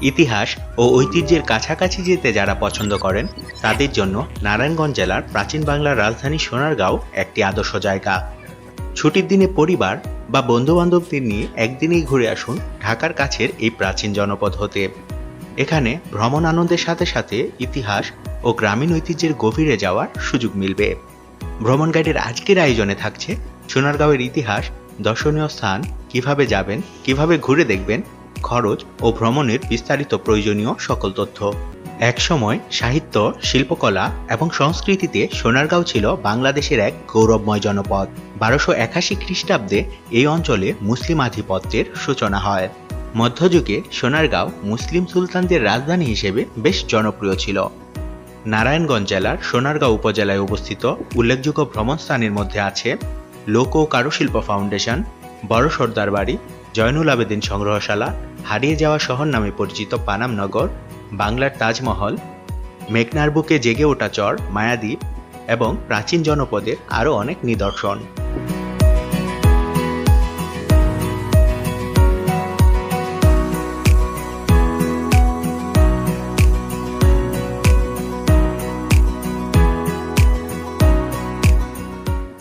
ইতিহাস ও ঐতিহ্যের কাছাকাছি যেতে যারা পছন্দ করেন, তাদের জন্য নারায়ণগঞ্জ জেলার প্রাচীন বাংলার রাজধানী সোনারগাঁও একটি আদর্শ জায়গা। ছুটির দিনে পরিবার বা বন্ধুবান্ধবদের নিয়ে একদিনেই ঘুরে আসুন ঢাকার কাছের এই প্রাচীন জনপদ হতে। এখানে ভ্রমণ আনন্দের সাথে সাথে ইতিহাস ও গ্রামীণ ঐতিহ্যের গভীরে যাওয়ার সুযোগ মিলবে। ভ্রমণ গাইডের আজকের আয়োজনে থাকছে সোনারগাঁওয়ের ইতিহাস, দর্শনীয় স্থান, কীভাবে যাবেন, কীভাবে ঘুরে দেখবেন খরচ ও ভ্রমণের বিস্তারিত প্রয়োজনীয় সকল তথ্য। একসময় সাহিত্য, শিল্পকলা এবং সংস্কৃতিতে সোনারগাঁও ছিল বাংলাদেশের এক গৌরবময় জনপদ। বারোশো একাশি খ্রিস্টাব্দে এই অঞ্চলে মুসলিম আধিপত্যের সূচনা হয়। মধ্যযুগে সোনারগাঁও মুসলিম সুলতানদের রাজধানী হিসেবে বেশ জনপ্রিয় ছিল। নারায়ণগঞ্জ জেলার সোনারগাঁও উপজেলায় অবস্থিত উল্লেখযোগ্য ভ্রমণস্থানের মধ্যে আছে লোক ও কারুশিল্প ফাউন্ডেশন, বড় সর্দার বাড়ি জয়নুল আবেদিন সংগ্রহশালা হারিয়ে যাওয়া শহর নামে পরিচিত পানাম নগর, বাংলার তাজমহল, মেঘনার বুকে জেগে ওঠা চর, মায়াদ্বীপ এবং প্রাচীন জনপদের আরও অনেক নিদর্শন।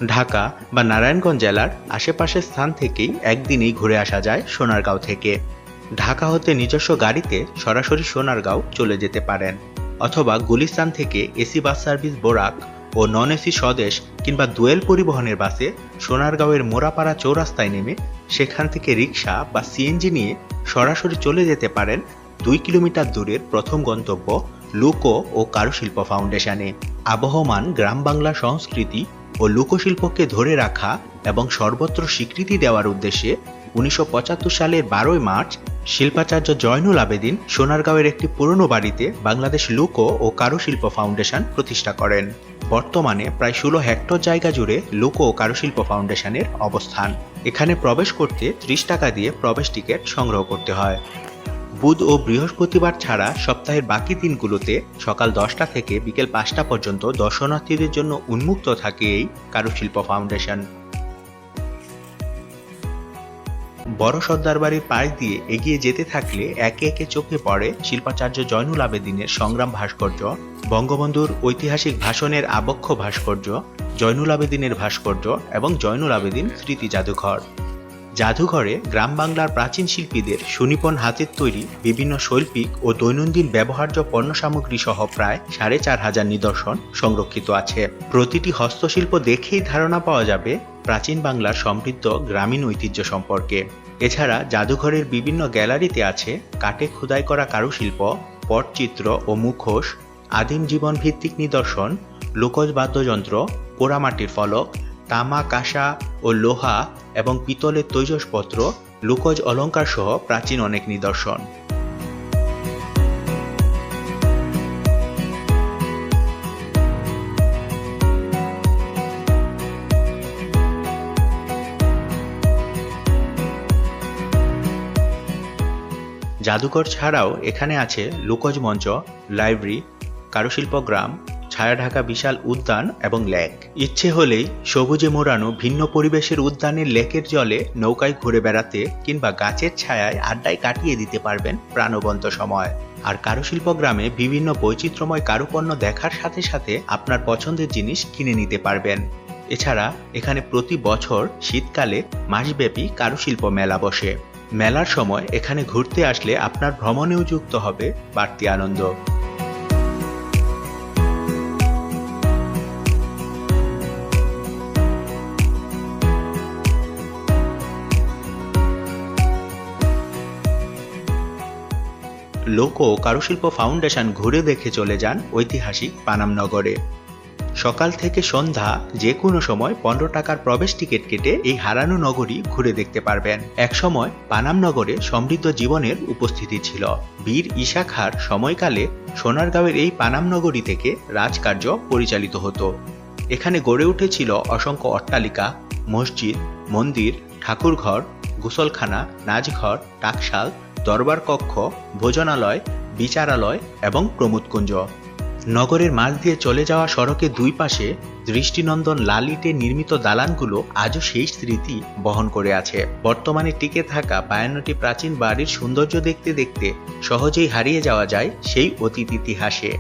ঢাকা বা নারায়ণগঞ্জ জেলার আশেপাশের স্থান থেকেই একদিনেই ঘুরে আসা যায় সোনারগাঁও থেকে। ঢাকা হতে নিজস্ব গাড়িতে সরাসরি সোনারগাঁও চলে যেতে পারেন, অথবা গুলিস্তান থেকে এসি বাস সার্ভিস বোরাক ও নন এসি স্বদেশ কিংবা দুয়েল পরিবহনের বাসে সোনারগাঁওয়ের মোরাপাড়া চৌরাস্তায় নেমে সেখান থেকে রিক্সা বা সিএনজি নিয়ে সরাসরি চলে যেতে পারেন দুই কিলোমিটার দূরের প্রথম গন্তব্য লুকো ও কারুশিল্প ফাউন্ডেশনে। আবহমান গ্রাম বাংলা সংস্কৃতি ও লোকশিল্পকে ধরে রাখা এবং সর্বত্র স্বীকৃতি দেওয়ার উদ্দেশ্যে উনিশশো পঁচাত্তর সালের বারোই মার্চ শিল্পাচার্য জয়নুল আবেদিন সোনারগাঁওয়ের একটি পুরনো বাড়িতে বাংলাদেশ লোকো ও কারুশিল্প ফাউন্ডেশন প্রতিষ্ঠা করেন। বর্তমানে প্রায় ষোলো হেক্টর জায়গা জুড়ে লোক ও কারুশিল্প ফাউন্ডেশনের অবস্থান। এখানে প্রবেশ করতে ত্রিশ টাকা দিয়ে প্রবেশ টিকিট সংগ্রহ করতে হয়। বুধ ও বৃহস্পতিবার ছাড়া সপ্তাহের বাকি দিনগুলোতে সকাল দশটা থেকে বিকেল পাঁচটা পর্যন্ত দর্শনার্থীদের জন্য উন্মুক্ত থাকে এই কারুশিল্প ফাউন্ডেশন। বড় সর্দার বাড়ির পাশ দিয়ে এগিয়ে যেতে থাকলে একে একে চোখে পড়ে শিল্পাচার্য জয়নুল আবেদিনের সংগ্রাম ভাস্কর্য, বঙ্গবন্ধুর ঐতিহাসিক ভাষণের আবক্ষ ভাস্কর্য, জয়নুল আবেদিনের ভাস্কর্য এবং জয়নুল আবেদিন স্মৃতি জাদুঘর। জাদুঘরে গ্রাম বাংলার প্রাচীন শিল্পীদের সুনিপুণ হাতের তৈরি বিভিন্ন শৈল্পিক ও দৈনন্দিন ব্যবহার্য পণ্য সামগ্রী সহ প্রায় সাড়ে চার হাজার নিদর্শন সংরক্ষিত আছে। প্রতিটি হস্তশিল্প দেখেই ধারণা পাওয়া যাবে প্রাচীন বাংলার সমৃদ্ধ গ্রামীণ ঐতিহ্য সম্পর্কে। এছাড়া জাদুঘরের বিভিন্ন গ্যালারিতে আছে কাঠে খোদাই করা কারুশিল্প, পটচিত্র ও মুখোশ, আদিম জীবন ভিত্তিক নিদর্শন, লোকজ বাদ্যযন্ত্র, পোড়ামাটির ফলক তামা, কাঁসা ও লোহা এবং পিতলের তৈজসপত্র, লোকজ অলঙ্কার সহ প্রাচীন অনেক নিদর্শন। জাদুঘর ছাড়াও এখানে আছে লোকজ মঞ্চ, লাইব্রেরি, কারুশিল্প গ্রাম ছায়া ঢাকা বিশাল উদ্যান এবং লেক। ইচ্ছে হলেই সবুজে মোড়ানো ভিন্ন পরিবেশের উদ্যানের লেকের জলে নৌকায় ঘুরে বেড়াতে কিংবা গাছের ছায়ায় আড্ডায় কাটিয়ে দিতে পারবেন প্রাণবন্ত সময়। আর কারুশিল্প গ্রামে বিভিন্ন বৈচিত্র্যময় কারুপণ্য দেখার সাথে সাথে আপনার পছন্দের জিনিস কিনে নিতে পারবেন। এছাড়া এখানে প্রতি বছর শীতকালে মাসব্যাপী কারুশিল্প মেলা বসে। মেলার সময় এখানে ঘুরতে আসলে আপনার ভ্রমণেও যুক্ত হবে বাড়তি আনন্দ। লোক ও কারুশিল্প ফাউন্ডেশন ঘুরে দেখে চলে যান ঐতিহাসিক পানাম নগরে। সকাল থেকে সন্ধ্যা যে কোনো সময় পনেরো টাকার প্রবেশ টিকিট কেটে এই হারানো নগরী ঘুরে দেখতে পারবেন। একসময় পানাম নগরে সমৃদ্ধ জীবনের উপস্থিতি ছিল। বীর ঈশা খার সময়কালে সোনারগাঁওয়ের এই পানাম নগরী থেকে রাজকার্য পরিচালিত হতো। এখানে গড়ে উঠেছিল অসংখ্য অট্টালিকা, মসজিদ, মন্দির, ঠাকুরঘর, গোসলখানা, নাচঘর, টাকশাল দরবার কক্ষ, ভোজনালয়, বিচারালয় এবং প্রমোদকুঞ্জ। নগরের মাঝ দিয়ে চলে যাওয়া সড়কের দুই পাশে দৃষ্টিনন্দন লাল ইটে নির্মিত দালানগুলো আজও সেই স্মৃতি বহন করে আছে। বর্তমানে টিকে থাকা বায়ান্নটি প্রাচীন বাড়ির সৌন্দর্য দেখতে দেখতে সহজেই হারিয়ে যাওয়া যায় সেই অতীত ইতিহাসে।